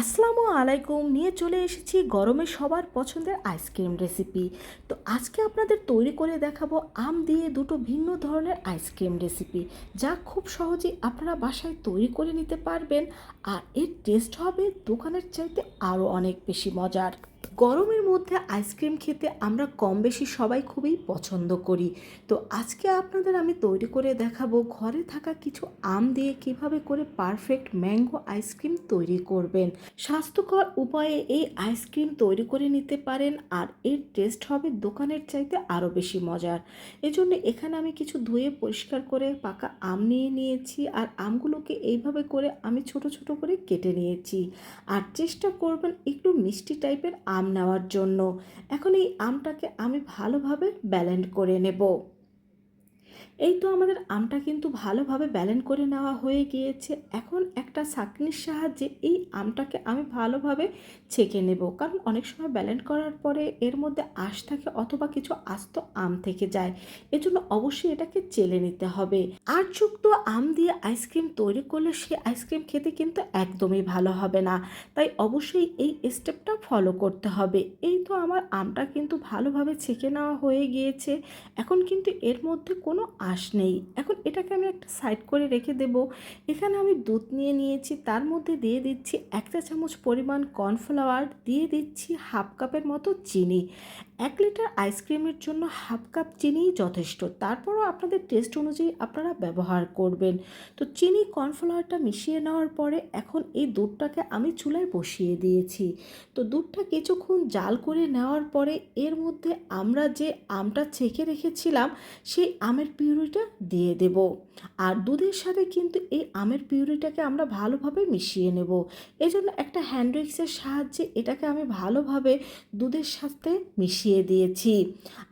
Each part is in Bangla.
আসসালামু আলাইকুম। নিয়ে চলে এসেছি গরমে সবার পছন্দের আইসক্রিম রেসিপি তো আজকে আপনাদের তৈরি করে দেখাবো আম দিয়ে দুটো ভিন্ন ধরনের আইসক্রিম রেসিপি যা খুব সহজেই আপনারা বাসায় তৈরি করে নিতে পারবেন। আর এর টেস্ট হবে দোকানের চাইতে আরও অনেক বেশি মজার। গরমের মধ্যে আইসক্রিম খেতে আমরা কম বেশি সবাই খুবই পছন্দ করি। তো আজকে আপনাদের আমি তৈরি করে দেখাবো ঘরে থাকা কিছু আম দিয়ে কীভাবে করে পারফেক্ট ম্যাঙ্গো আইসক্রিম তৈরি করবেন। স্বাস্থ্যকর উপায়ে এই আইসক্রিম তৈরি করে নিতে পারেন আর এর টেস্ট হবে দোকানের চাইতে আরও বেশি মজার। এজন্য এখানে আমি কিছু ধুয়ে পরিষ্কার করে পাকা আম নিয়ে নিয়েছি আর আমগুলোকে এইভাবে করে আমি ছোট ছোট করে কেটে নিয়েছি। আর চেষ্টা করবেন একটু মিষ্টি টাইপের আম নেওয়ার জন্য। এখন এই আমটাকে আমি ভালোভাবে ব্যালেন্ড করে নেব। এই তো আমাদের আমটা কিন্তু ভালোভাবে ব্যালেন্ড করে নেওয়া হয়ে গিয়েছে। এখন একটা ছাঁকনির সাহায্যে এই আমটাকে আমি ভালোভাবে ছেঁকে নেব। কারণ অনেক সময় ব্যালেন্ড করার পরে এর মধ্যে আশ থাকে অথবা কিছু আস্ত আম থেকে যায়। এজন্য অবশ্যই এটাকে চেলে নিতে হবে। আর যুক্ত আম দিয়ে আইসক্রিম তৈরি করলে সে আইসক্রিম খেতে কিন্তু একদমই ভালো হবে না। তাই অবশ্যই এই স্টেপটা ফলো করতে হবে। এই তো আমার আমটা কিন্তু ভালোভাবে ছেঁকে নেওয়া হয়ে গিয়েছে। এখন কিন্তু এর মধ্যে কোনো আঁশ নেই। এখন এটাকে আমি একটা সাইড করে রেখে দেব। এখানে আমি দুধ নিয়ে নিয়েছি, তার মধ্যে দিয়ে দিচ্ছি একটা চামচ পরিমাণ কর্নফ্লাওয়ার দিয়ে দিচ্ছি হাফ কাপের মতো চিনি। এক লিটার আইসক্রিমের জন্য হাফ কাপ চিনিই যথেষ্ট। তারপরও আপনাদের টেস্ট অনুযায়ী আপনারা ব্যবহার করবেন। তো চিনি কর্নফ্লাওয়ারটা মিশিয়ে নেওয়ার পরে এখন এই দুধটাকে আমি চুলায় বসিয়ে দিয়েছি। তো দুধটা কিছুক্ষণ জাল করে নেওয়ার পরে এর মধ্যে আমরা যে আমটা ছেঁকে রেখেছিলাম, সেই আমের পিউরিটা দিয়ে দেব। আর দুধের সাথে কিন্তু এই আমের পিউরিটাকে আমরা ভালোভাবে মিশিয়ে নেব। এজন্য একটা হ্যান্ড উইক্সের সাহায্যে এটাকে আমি ভালোভাবে দুধের সাথে মিশিয়ে দিয়েছি।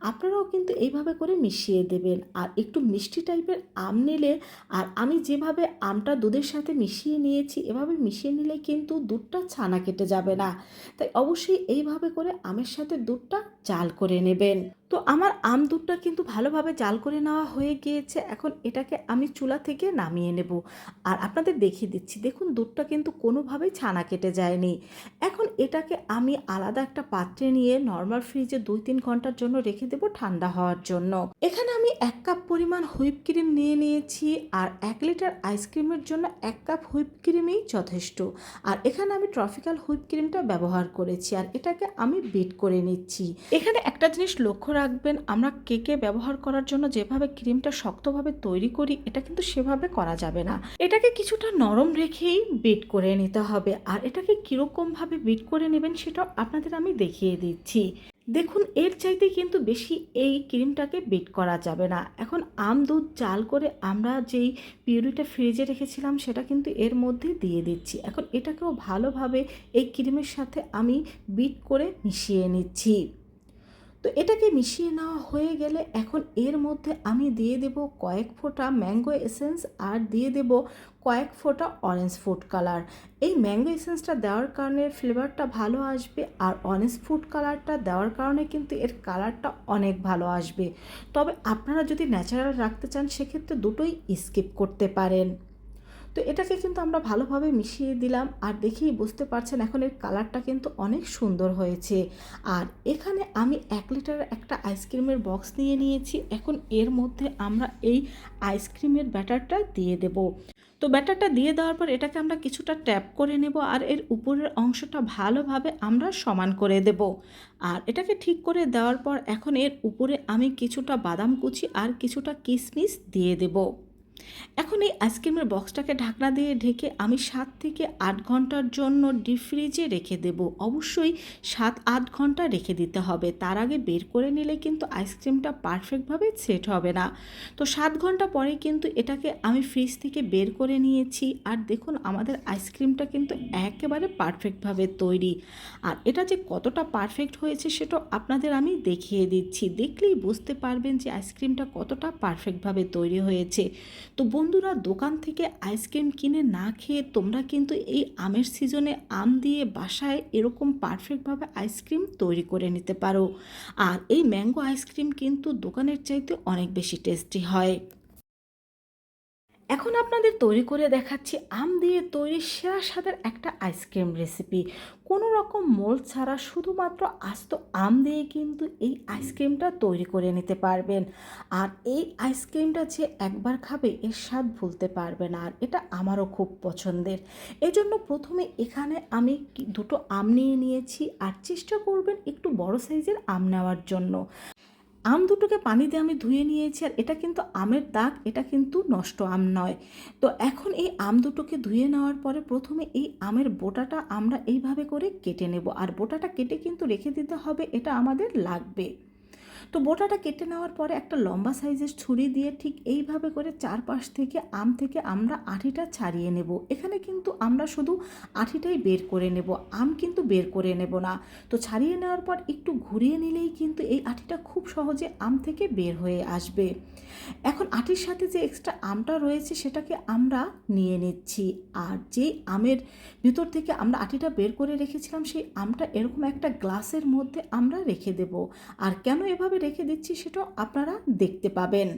আপনারাও কিন্তু এইভাবে করে মিশিয়ে দেবেন। আর একটু মিষ্টি টাইপের আম নিলে আর আমি যেভাবে আমটা দুধের সাথে মিশিয়ে নিয়েছি, এভাবে মিশিয়ে নিলে কিন্তু দুধটা ছানা কেটে যাবে না। তাই অবশ্যই এইভাবে করে আমের সাথে দুধটা জাল করে নেবেন। তো আমার আম দুধটা কিন্তু ভালোভাবে জাল করে নেওয়া হয়ে গিয়েছে। এখন এটাকে আমি চুলা থেকে নামিয়ে নেব। আর আপনাদের দেখিয়ে দিচ্ছি, দেখুন দুধটা কিন্তু কোনোভাবেই ছানা কেটে যায়নি। এখন এটাকে আমি আলাদা একটা পাত্রে নিয়ে নর্মাল ফ্রিজে দুই তিন ঘণ্টার জন্য রেখে দেবো ঠান্ডা হওয়ার জন্য। এখানে আমি এক কাপ পরিমাণ হুইপ ক্রিম নিয়ে নিয়েছি আর এক লিটার আইসক্রিমের জন্য এক কাপ হুইপ ক্রিমই যথেষ্ট। আর এখানে আমি ট্রফিক্যাল হুইপ ক্রিমটা ব্যবহার করেছি আর এটাকে আমি বিট করে নিচ্ছি। এখানে একটা জিনিস লক্ষ্য রাখবেন, আমরা কেকে ব্যবহার করার জন্য যেভাবে ক্রিমটা শক্তভাবে তৈরি করি, এটা কিন্তু সেভাবে করা যাবে না। এটাকে কিছুটা নরম রেখেই বিট করে নিতে হবে। আর এটাকে কীরকমভাবে বিট করে নেবেন সেটাও আপনাদের আমি দেখিয়ে দিচ্ছি। দেখুন, এর চাইতে কিন্তু বেশি এই ক্রিমটাকে বিট করা যাবে না। এখন আম দুধ চাল করে আমরা যেই পিউরিটা ফ্রিজে রেখেছিলাম, সেটা কিন্তু এর মধ্যে দিয়ে দিচ্ছি। এখন এটাকেও ভালোভাবে এই ক্রিমের সাথে আমি বিট করে মিশিয়ে নিচ্ছি। তো এটাকে মিশিয়ে নেওয়া হয়ে গেলে এখন এর মধ্যে আমি দিয়ে দেব কয়েক ফোঁটা ম্যাঙ্গো এসেন্স আর দিয়ে দেব কয়েক ফোঁটা অরেঞ্জ ফুড কালার। এই ম্যাঙ্গো এসেন্সটা দেওয়ার কারণে ফ্লেভারটা ভালো আসবে আর অরেঞ্জ ফুড কালারটা দেওয়ার কারণে কিন্তু এর কালারটা অনেক ভালো আসবে। তবে আপনারা যদি ন্যাচারাল রাখতে চান সেক্ষেত্রে দুটোই স্কিপ করতে পারেন। তো এটাকে কিন্তু আমরা ভালোভাবে মিশিয়ে দিলাম আর দেখেই বুঝতে পারছেন এখন এর কালারটা কিন্তু অনেক সুন্দর হয়েছে। আর এখানে আমি এক লিটার একটা আইসক্রিমের বক্স নিয়ে নিয়েছি। এখন এর মধ্যে আমরা এই আইসক্রিমের ব্যাটারটা দিয়ে দেব। তো ব্যাটারটা দিয়ে দেওয়ার পর এটাকে আমরা কিছুটা ট্যাপ করে নেব আর এর উপরের অংশটা ভালোভাবে আমরা সমান করে দেব। আর এটাকে ঠিক করে দেওয়ার পর এখন এর উপরে আমি কিছুটা বাদাম কুচি আর কিছুটা কিশমিশ দিয়ে দেবো। এখন এই আইসক্রিমের বক্সটাকে ঢাকনা দিয়ে ঢেকে আমি সাত থেকে আট ঘণ্টার জন্য ডিপ ফ্রিজে রেখে দেব। অবশ্যই সাত, আট ঘণ্টা রেখে দিতে হবে। তার আগে বের করে নিলে কিন্তু আইসক্রিমটা পারফেক্টভাবে সেট হবে না। তো সাত ঘণ্টা পরে কিন্তু এটাকে আমি ফ্রিজ থেকে বের করে নিয়েছি। আর দেখুন, আমাদের আইসক্রিমটা কিন্তু একেবারে পারফেক্টভাবে তৈরি। আর এটা যে কতটা পারফেক্ট হয়েছে সেটা আপনাদের আমি দেখিয়ে দিচ্ছি। দেখলেই বুঝতে পারবেন যে আইসক্রিমটা কতটা পারফেক্টভাবে তৈরি হয়েছে। তো বন্ধুরা দোকান থেকে আইসক্রিম কিনে না খেয়ে তোমরা কিন্তু এই আমের সিজনে আম দিয়ে বাসায় এরকম পারফেক্টভাবে আইসক্রিম তৈরি করে নিতে পারো। আর এই ম্যাঙ্গো আইসক্রিম কিন্তু দোকানের চাইতে অনেক বেশি টেস্টি হয়। এখন আপনাদের তৈরি করে দেখাচ্ছি আম দিয়ে তৈরি সেরা স্বাদের একটা আইসক্রিম রেসিপি কোনো রকম মোল ছাড়া শুধুমাত্র আস্ত আম দিয়ে কিন্তু এই আইসক্রিমটা তৈরি করে নিতে পারবেন। আর এই আইসক্রিমটা যে একবার খাবে এর স্বাদ ভুলতে পারবে না, আর এটা আমারও খুব পছন্দের। এজন্য প্রথমে এখানে আমি দুটো আম নিয়ে নিয়েছি, আর চেষ্টা করবেন একটু বড় সাইজের আম নেওয়ার জন্য। আম দুটোকে পানিতে আমি ধুয়ে নিয়েছি আর এটা কিন্তু আমের দাগ, এটা কিন্তু নষ্ট আম নয়। তো এখন এই আম দুটোকে ধুয়ে নেওয়ার পরে প্রথমে এই আমের বোটাটা আমরা এইভাবে করে কেটে নেব। আর বোটাটা কেটে কিন্তু রেখে দিতে হবে, এটা আমাদের লাগবে। তো বোটাটা কেটে নেওয়ার পরে একটা লম্বা সাইজের ছুরি দিয়ে ঠিক এইভাবে করে চারপাশ থেকে আম থেকে আমরা আঠিটা ছাড়িয়ে নেব। এখানে কিন্তু আমরা শুধু আঠিটাই বের করে নেব, আম কিন্তু বের করে নেব না। তো ছাড়িয়ে নেওয়ার পর একটু ঘুরিয়ে নিলেই কিন্তু এই আঠিটা খুব সহজে আম থেকে বের হয়ে আসবে। এখন আটির সাথে যে এক্সট্রা আমটা রয়েছে সেটাকে আমরা নিয়ে নিচ্ছি। আর যেই আমের ভিতর থেকে আমরা আটিটা বের করে রেখেছিলাম, সেই আমটা এরকম একটা গ্লাসের মধ্যে আমরা রেখে দেব। আর কেন এভাবে রেখে দিচ্ছি সেটাও আপনারা দেখতে পাবেন।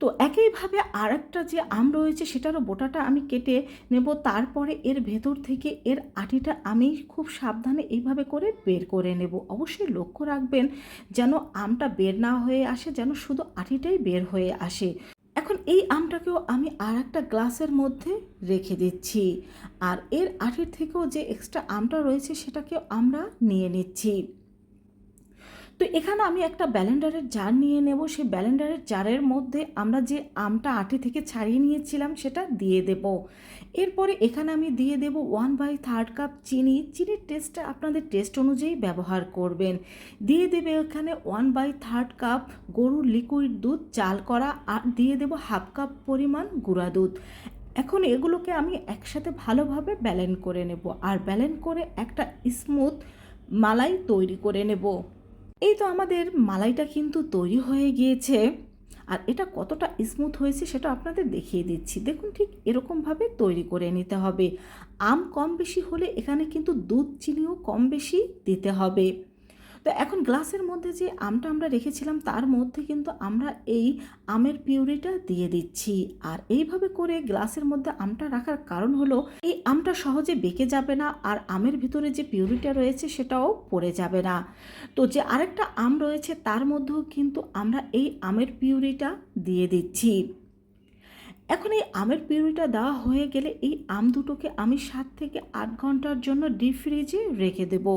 তো একইভাবে আর একটা যে আম রয়েছে সেটারও বোটাটা আমি কেটে নেব। তারপরে এর ভেতর থেকে এর আটিটা আমি খুব সাবধানে এইভাবে করে বের করে নেব। অবশ্যই লক্ষ্য রাখবেন যেন আমটা বের না হয়ে আসে, যেন শুধু আটিটাই বের হয়ে আসে। এখন এই আমটাকেও আমি আর একটা গ্লাসের মধ্যে রেখে দিচ্ছি। আর এর আটির থেকেও যে এক্সট্রা আমটা রয়েছে সেটাকেও আমরা নিয়ে নিচ্ছি। তো এখানে আমি একটা ব্যালেন্ডারের জার নিয়ে নেব। সেই ব্যালেন্ডারের জারের মধ্যে আমরা যে আমটা আটি থেকে ছাড়িয়ে নিয়েছিলাম সেটা দিয়ে দেব। এরপরে এখানে আমি দিয়ে দেব ওয়ান বাই থার্ড কাপ চিনি। চিনির টেস্টটা আপনাদের টেস্ট অনুযায়ী ব্যবহার করবেন। দিয়ে দেবে এখানে ওয়ান বাই থার্ড কাপ গরুর লিকুইড দুধ, চাল করা, আর দিয়ে দেব হাফ কাপ পরিমাণ গুঁড়া দুধ। এখন এগুলোকে আমি একসাথে ভালোভাবে ব্যালেন্ড করে নেব। আর ব্যালেন্ড করে একটা স্মুথ মালাই তৈরি করে নেব। এই তো আমাদের মালাইটা কিন্তু তৈরি হয়ে গিয়েছে। আর এটা কতটা স্মুথ হয়েছে সেটা আপনাদের দেখিয়ে দিচ্ছি। দেখুন ঠিক এরকমভাবে তৈরি করে নিতে হবে। আম কম বেশি হলে এখানে কিন্তু দুধ চিনিও কম বেশি দিতে হবে। তো এখন গ্লাসের মধ্যে যে আমটা আমরা রেখেছিলাম, তার মধ্যে কিন্তু আমরা এই আমের পিউরিটা দিয়ে দিচ্ছি। আর এইভাবে করে গ্লাসের মধ্যে আমটা রাখার কারণ হলো, এই আমটা সহজে বেঁকে যাবে না আর আমের ভিতরে যে পিউরিটা রয়েছে, সেটাও পড়ে যাবে না। তো যে আরেকটা আম রয়েছে, তার মধ্যেও কিন্তু আমরা এই আমের পিউরিটা দিয়ে দিচ্ছি। এখন এই আমের পিউরিটা দেওয়া হয়ে গেলে, এই আম দুটোকে আমি সাত থেকে আট ঘণ্টার জন্য ডিপ ফ্রিজে রেখে দেবো।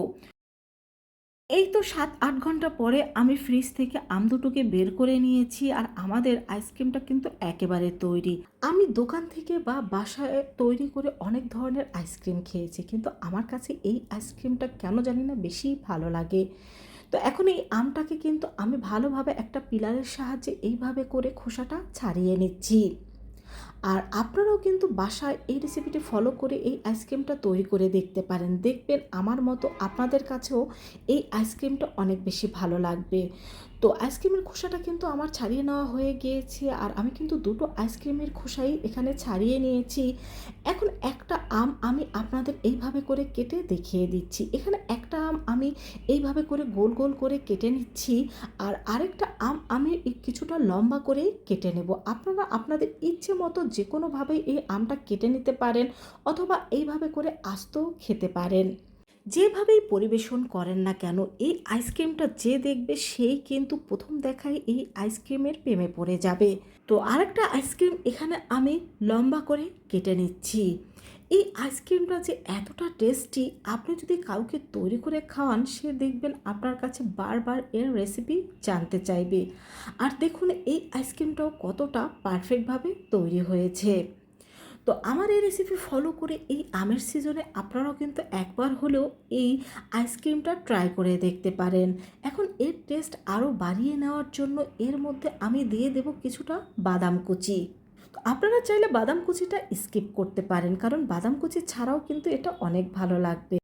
এই তো সাত, আট ঘণ্টা পরে আমি ফ্রিজ থেকে আম দুটোকে বের করে নিয়েছি আর আমাদের আইসক্রিমটা কিন্তু একেবারে তৈরি। আমি দোকান থেকে বা বাসায় তৈরি করে অনেক ধরনের আইসক্রিম খেয়েছি, কিন্তু আমার কাছে এই আইসক্রিমটা কেন জানি না বেশি ভালো লাগে। তো এখন এই আমটাকে কিন্তু আমি ভালোভাবে একটা পিলারের সাহায্যে এইভাবে করে খোসাটা ছাড়িয়ে নিচ্ছি। আর আপনারাও কিন্তু বাসায় এই রেসিপিটি ফলো করে এই আইসক্রিমটা তৈরি করে দেখতে পারেন। দেখবেন আমার মতো আপনাদের কাছেও এই আইসক্রিমটা অনেক বেশি ভালো লাগবে। তো আইসক্রিমের খোসাটা কিন্তু আমার ছাড়িয়ে নেওয়া হয়ে গিয়েছে আর আমি কিন্তু দুটো আইসক্রিমের খোসাই এখানে ছাড়িয়ে নিয়েছি। এখন একটা আম আমি আপনাদের এইভাবে করে কেটে দেখিয়ে দিচ্ছি। এখানে একটা আম আমি এইভাবে করে গোল গোল করে কেটে নিচ্ছি আর আরেকটা আম আমি কিছুটা লম্বা করে কেটে নেব। আপনারা আপনাদের ইচ্ছে মতো যে কোনোভাবেই এই আমটা কেটে নিতে পারেন অথবা এইভাবে করে আস্তেও খেতে পারেন। যেভাবেই পরিবেশন করেন না কেন, এই আইসক্রিমটা যে দেখবে সেই কিন্তু প্রথম দেখায় এই আইসক্রিমের প্রেমে পড়ে যাবে। তো আরেকটা আইসক্রিম এখানে আমি লম্বা করে কেটে নিচ্ছি। এই আইসক্রিমটা যে এতটা টেস্টি আপনি যদি কাউকে তৈরি করে খাওয়ান, সে দেখবেন আপনার কাছে বারবার এর রেসিপি জানতে চাইবে। আর দেখুন, এই আইসক্রিমটাও কতটা পারফেক্টভাবে তৈরি হয়েছে। তো আমার এই রেসিপি ফলো করে এই আমের সিজনে আপনারাও কিন্তু একবার হলেও এই আইসক্রিমটা ট্রাই করে দেখতে পারেন। এখন এর টেস্ট আরও বাড়িয়ে নেওয়ার জন্য এর মধ্যে আমি দিয়ে দেব কিছুটা বাদাম কুচি। তো আপনারা চাইলে বাদাম কুচিটা স্কিপ করতে পারেন, কারণ বাদাম কুচি ছাড়াও কিন্তু এটা অনেক ভালো লাগবে।